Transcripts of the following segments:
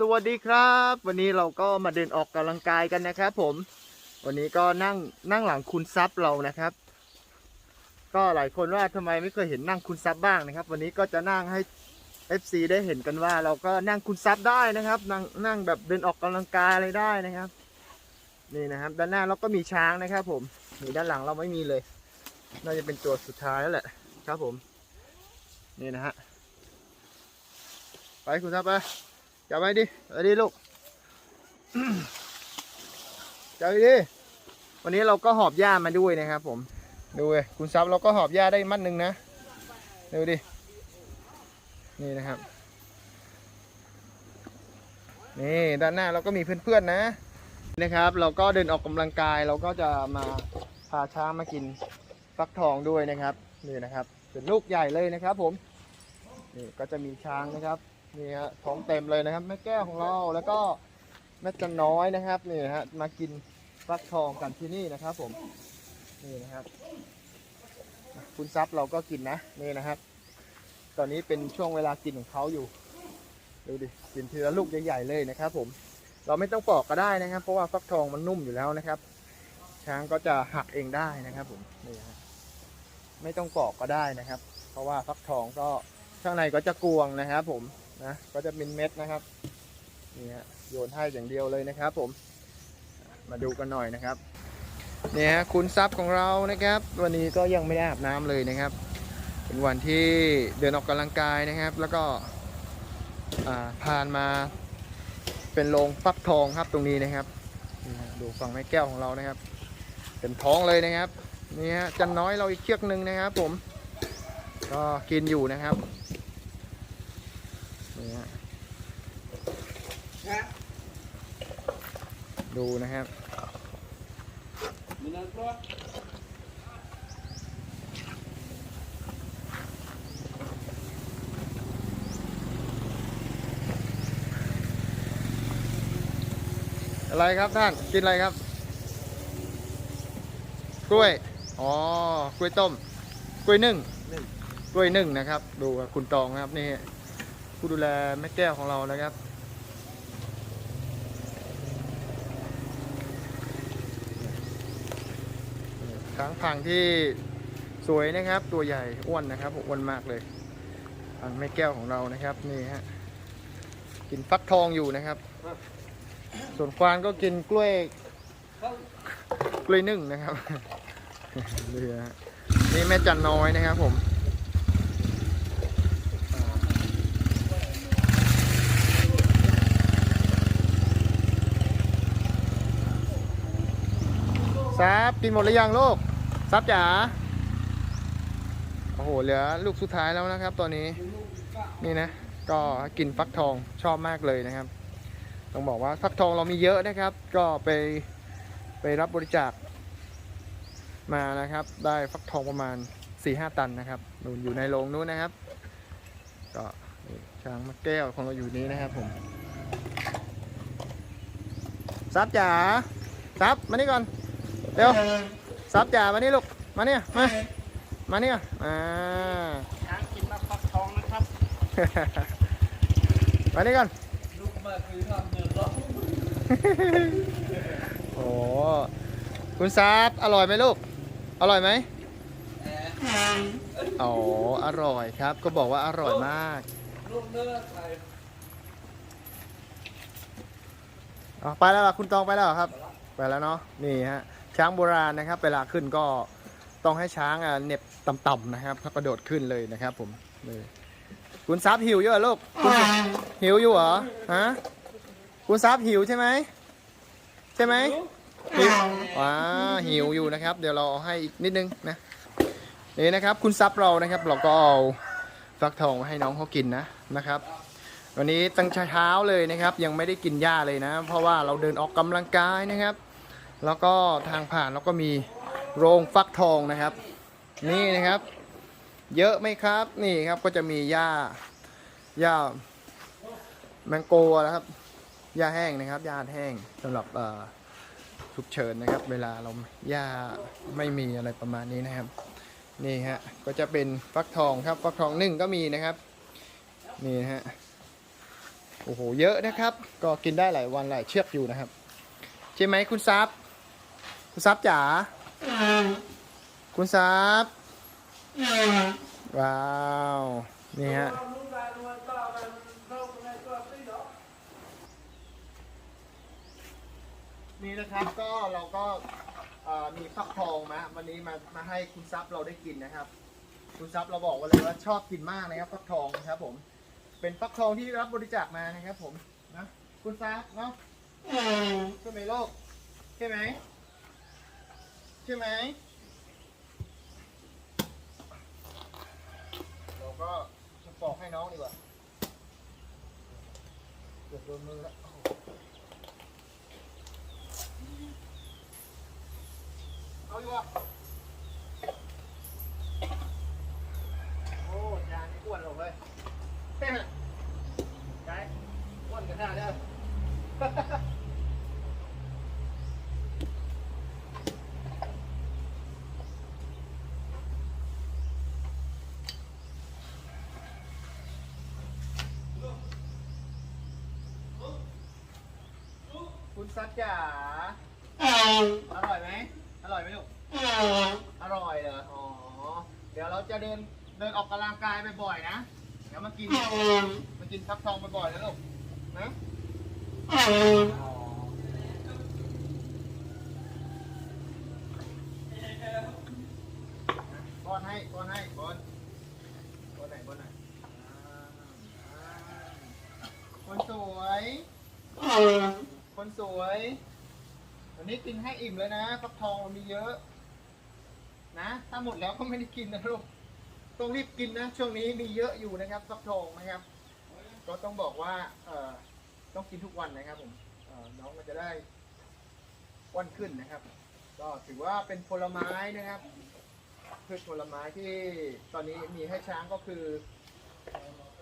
สวัสดีครับ วันนี้เราก็มาเดินออกกำลังกายกันนะครับผม วันนี้ก็นั่งนั่งหลังคุณซับเรานะครับ ก็หลายคนว่าทำไมไม่เคยเห็นนั่งคุณซับบ้างนะครับ วันนี้ก็จะนั่งให้ FC ได้เห็นกันว่า เราก็นั่งคุณซับได้นะครับ นั่งนั่งแบบเดินออกกำลังกายอะไรได้นะครับ นี่นะครับ ด้านหน้าเราก็มีช้างนะครับ ผมนี่ด้านหลังเราไม่มีเลย น่าจะเป็นตัวสุดท้ายแล้วแหละครับผม นี่นะฮะไปคุณซับไป จับไว้ดิเอาดิลูกจับไว้ดิวันนี้เราก็หอบหญ้ามาด้วยนะครับ ผม ดูเลยคุณซับเราก็หอบหญ้าได้มัดหนึ่งนะดูดินี่นะครับ นี่ด้านหน้าเราก็มีเพื่อนๆนะนะครับ เราก็เดินออกกำลังกายเราก็จะมาพาช้างมากินฟักทองด้วยนะครับนี่นะครับเป็นลูกใหญ่เลยนะครับ ผมนี่ก็จะมีช้างนะครับ นี่ฮะท้องเต็มเลยนะครับ แม่แก้วของเราแล้วก็แม่จันน้อยนะครับนี่ฮะมากินฟักทองกันที่นี่นะครับ ผมนี่นะครับ คุณซับเราก็กินนะนี่นะครับ ตอนนี้เป็นช่วงเวลากินของเขาอยู่ดูดิกินทีละลูกใหญ่ๆเลยนะครับ ผม เราไม่ต้องปอกก็ได้นะครับ เพราะว่าฟักทองมันนุ่มอยู่แล้วนะครับ ช้างก็จะหักเองได้นะครับ ผมนี่ฮะไม่ต้องปอกก็ได้นะครับ เพราะว่าฟักทองก็ข้างในก็จะกวงนะครับ ผม นะก็จะเป็นเม็ดนะครับนี่ฮะโยนให้อย่างเดียวเลยนะครับ ผมมาดูกันหน่อยนะครับเนี่ยฮะคุณซับของเรานะครับ วันนี้ก็ยังไม่ได้อาบน้ำเลยนะครับ เป็นวันที่เดินออกกำลังกายนะครับ แล้วก็อ่าผ่านมาเป็นโรงฟักทองครับตรงนี้นะครับดูฝั่งแม่แก้วของเรานะครับเต็มท้องเลยนะครับนี่ฮะจันน้อยเราอีกเชือกหนึ่งนะครับ ผม ก็กินอยู่นะครับ นี่ฮะ ดูนะครับอะไรครับท่านกินอะไรครับ กล้วย อ๋อกล้วยต้ม กล้วยนึ่งกล้วยนึ่งนะครับ ดูกับคุณตองนะครับนี่ผู้ดูแลแม่แก้วของเรานะครับ ช้างพังที่สวยนะครับ ตัวใหญ่อ้วนนะครับอ้วนมากเลยพังแม่แก้วของเรานะครับนี่ฮะกินฟักทองอยู่นะครับ ส่วนควานก็กินกล้วยกล้วยนึ่งนะครับนี่ฮะนี่แม่จันน้อยนะครับผมซับกินหมดหรือยังลูก ซับจ๋าโอ้โหเหลือลูกสุดท้ายแล้วนะครับ ตอนนี้นี่นะ ก็กินฟักทองชอบมากเลยนะครับ ต้องบอกว่าฟักทองเรามีเยอะนะครับ ก็ไปไปรับบริจาคมานะครับ ได้ฟักทองประมาณ4-5ตันนะครับนู่นอยู่ในโรงนู้นนะครับ ก็ช้างมะแก้วของเราอยู่นี้นะครับผมซับจ๋าซับมานี่ก่อนเร็ว ซับจ่ามานี่ลูก มาเนี่ย มา มาเนี่ยอ่าช้างกินมาฟักทองนะครับ มานี่ก่อนลูกมาคือทำเดือดร้อนโอ้คุณซับอร่อยไหมลูก อร่อยไหมอ๋อ อร่อยครับ ก็บอกว่าอร่อยมากลูกเนื้อไข่อ๋อไปแล้วเหรอคุณตองไปแล้วเหรอครับ ไปแล้วเนาะ นี่ฮะ ช้างโบราณนะครับ เวลาขึ้นก็ต้องให้ช้างอะเหน็บต่ำๆนะครับถ้ากระโดดขึ้นเลยนะครับ ผมนี่คุณซับหิวเยอะลูกคุณหิวอยู่เหรอฮะคุณซับหิวใช่ไหมใช่ไหมหิวว้าหิวอยู่นะครับ เดี๋ยวเราเอาให้อีกนิดนึงนะนี่นะครับ คุณซับเรานะครับ เราก็เอาฟักทองมาให้น้องเขากินนะนะครับ วันนี้ตั้งเช้าเลยนะครับ ยังไม่ได้กินหญ้าเลยนะ เพราะว่าเราเดินออกกำลังกายนะครับ แล้วก็ทางผ่านเราก็มีโรงฟักทองนะครับ นี่นะครับ เยอะไหมครับนี่ครับก็จะมีหญ้าหญ้าแมงโกนะครับหญ้าแห้งนะครับหญ้าแห้งสำหรับฉุกเฉินนะครับ เวลาเราหญ้าไม่มีอะไรประมาณนี้นะครับ นี่ฮะก็จะเป็นฟักทองครับฟักทองนึ่งก็มีนะครับ นี่ฮะโอ้โหเยอะนะครับ ก็กินได้หลายวันหลายเชือกอยู่นะครับ ใช่ไหมคุณซับ คุณซับจ๋า คุณซับ ว้าว นี่ฮะ นี่นะครับก็เราก็เอ่อมีฟักทองมาวันนี้มามาให้คุณซับเราได้กินนะครับ คุณซับเราบอกว่าเลยว่าชอบกินมากนะครับฟักทองนะครับ ผม เป็นฟักทองที่รับบริจาคมานะครับ ผมนะคุณซับเนาะใช่ไหมโลกใช่ไหม ใช่ไหมเราก็จะปอกให้น้องดีกว่าเกือบโดนมือแล้วเอาดีกว่าโอ้ยางนี่อ้วนลงเลยเฮ้ยไกด์อ้วนกันหน้าเด้อคุณ ซัดจ๋าอร่อยไหมอร่อยไหมลูกอร่อยเหรออ๋อเดี๋ยวเราจะเดินเดินออกกำลังกายบ่อยๆนะเดี๋ยวมากินมากินฟักทองบ่อยๆนะลูกนะอ๋อป้อนให้ป้อนให้ป้อนป้อนไหนป้อนไหนอ่าอ่าคนสวย คนส วย วันนี้กินให้อิ่มเลยนะฟักทองมันมีเยอะ นะ ถ้าหมดแล้วก็ไม่ได้กินนะลูก ต้องรีบกินนะ ช่วงนี้มีเยอะอยู่นะครับฟักทองนะครับ ก็ต้องบอกว่า เอ่อ ต้องกินทุกวันนะครับผมเอ่อน้องมันจะได้อ้วันขึ้นนะครับ ก็ถือว่าเป็นผลไม้นะครับพืชผลไม้ที่ตอนนี้มีให้ช้างก็คือ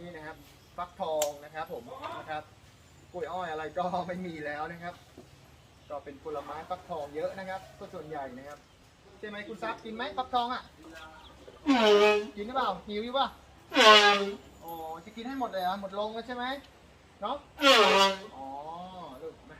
นี่นะครับ ฟักทองนะครับผมนะครับ กล้วยอ้อยอะไรก็ไม่มีแล้วนะครับ ก็เป็นผลไม้ฟักทองเยอะนะครับ ก็ส่วนใหญ่นะครับใช่ไหมคุณซับกินไหมฟักทองอะกินหรือเปล่าหิวอยู่ป่ะอ๋อจะกินให้หมดเลยเหรอะหมดลงแล้วใช่ไหมเนาะอ๋อลูกมา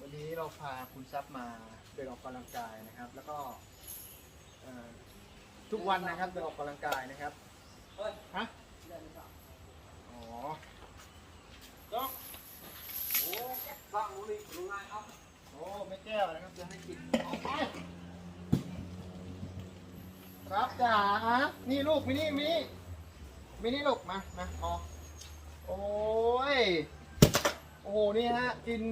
วันนี้ เราพาคุณซับมาเดินออกกำลังกายนะครับ แล้วก็เอ่อทุกวันนะครับเดินออกกำลังกายนะครับเฮ้ยฮะเดินต่ออ๋อต้องโอ้ฟังรู้ดิรู้ไงเอาโอ้ไม่แก้วนะครับจะให้กินครับจ๋านี่ลูกมินี่มินี่มินี่ลูกมามาพอโอ้ยโอ้โหนี่ฮะกิน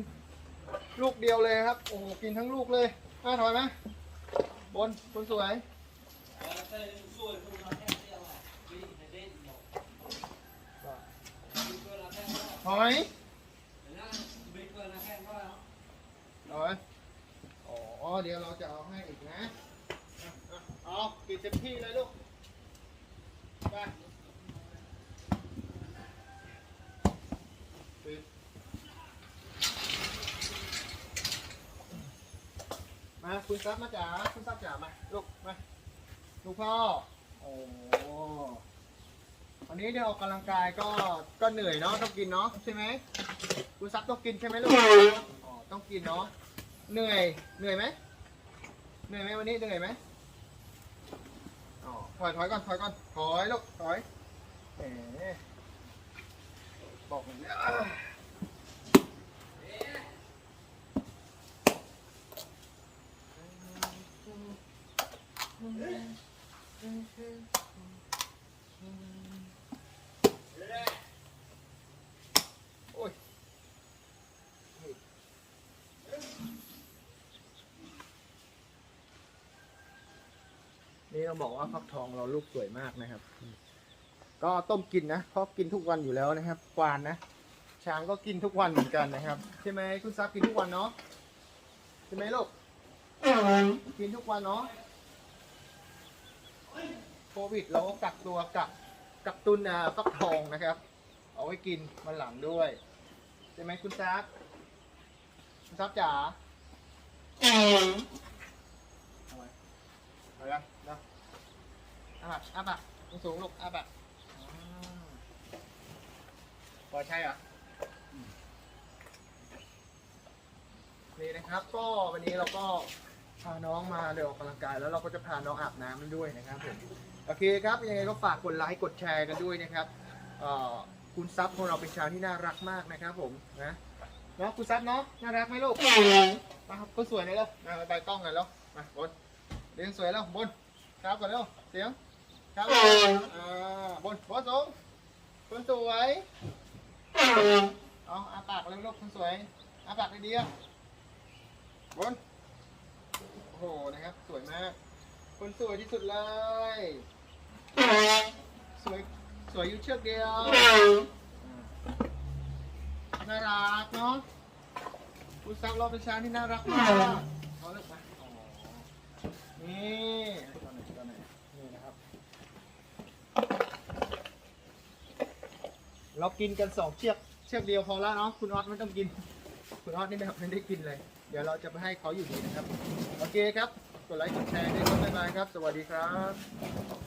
ลูกเดียวเลยครับ โอ้โห กินทั้งลูกเลยมาถอยไหมบนคนสวย หอกวิ่งเกินละแค่ก็ถอยนะวิ่งเกินละแค่ก็แล้วถอยอ๋อ เดี๋ยวเราจะเอาให้อีกนะ เอากินเต็มที่เลยลูก ไป มาคุณซับมาจ๋าคุณซับจ๋ามาลูกมาลูกพ่อโอ้วันนี้เดี๋ยวออกกำลังกายก็ก็เหนื่อยเนาะต้องกินเนาะใช่ไหมคุณซับต้องกินใช่ไหมลูกอ๋อต้องกินเนาะเหนื่อยเหนื่อยไหมเหนื่อยไหมวันนี้เหนื่อยไหมอ๋อถอยถอยก่อนถอยก่อนถอยลูกถอยแหมบอกอย่างนี้โอ้ย นี่ ต้องบอกว่าฟักทองเราลูกสวยมากนะครับ ก็ต้มกินนะเพราะกินทุกวันอยู่แล้วนะครับกวานนะ ช้างก็กินทุกวันเหมือนกันนะครับ ใช่ไหมคุณซับกินทุกวันเนาะใช่ไหมลูกกินทุกวันเนาะโควิดเราก็กักตัวกักกักตุนอ่าฟักทองนะครับ เอาไว้กินมันหลังด้วยใช่ไหมคุณซับคุณซับจ๋าเอาไว้เอายังนะอาบักอาบักสูงลูกอาบักอืมพอใช่เหรออืมนี่นะครับ ก็วันนี้เราก็พาน้องมาเดินออกกำลังกายแล้วเราก็จะพาน้องอาบน้ำด้วยนะครับผมโอเคครับยังไงก็ฝากกดไลค์กดแชร์กันด้วยนะครับคุณซับของเราเป็นชาวที่น่ารักมากนะครับ ผมนะเนาะคุณซับเนาะน่ารักไหมลูกมาครับคนสวยเลยแล้วมาไปกล้องกันแล้วมาบนเรียงสวยแล้วบนครับก่อนเร็วเสียง ครับอ่าบนบนสูงคนสวยเอาอาปากเลยลูกคนสวยอาปากดีๆอะบนโอ้โหนะครับ สวยมาก คนสวยที่สุดเลย สวยสวยอยู่เชือกเดียวน่ารักเนาะคุณซับเราเป็นช้างที่น่ารักมากเอาเลยมาอ๋อนี่ตอนไหนตอนไหนนี่นะครับ เรากินกันสองเชือกเชือกเดียวพอแล้วเนาะคุณออสไม่ต้องกิน คุณออสนี่แบบไม่ได้กินเลย เดี๋ยวเราจะไปให้เขาอยู่ดีนะครับ โอเคครับ กดไลค์กดแชร์ด้วยครับบ๊ายบายครับ สวัสดีครับ